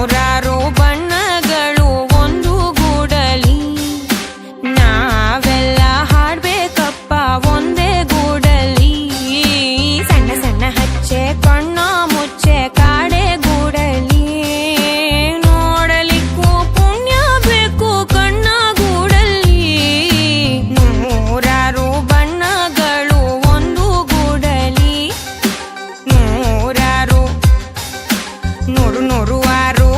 ನೂರಾರು ಬಣ್ಣಗಳು ಒಂದು ಗೂಡಲಿ ನಾವೆಲ್ಲ ಹಾಡ್ಬೇಕಪ್ಪ ಒಂದೇ ಗೂಡಲಿ ಸಣ್ಣ ಸಣ್ಣ ಹಚ್ಚೆ, ಕಣ್ಣ ಮುಚ್ಚೆ, ಕಾಡೆ ಗೂಡಲಿ ನೋಡಲಿಕ್ಕೂ ಪುಣ್ಯ ಬೇಕು, ಕಣ್ಣ ಗೂಡಲಿ ನೂರಾರು ಬಣ್ಣಗಳು ಒಂದು ಗೂಡಲಿ ನೂರಾರು, ನೂರು ನೂರು ಆರು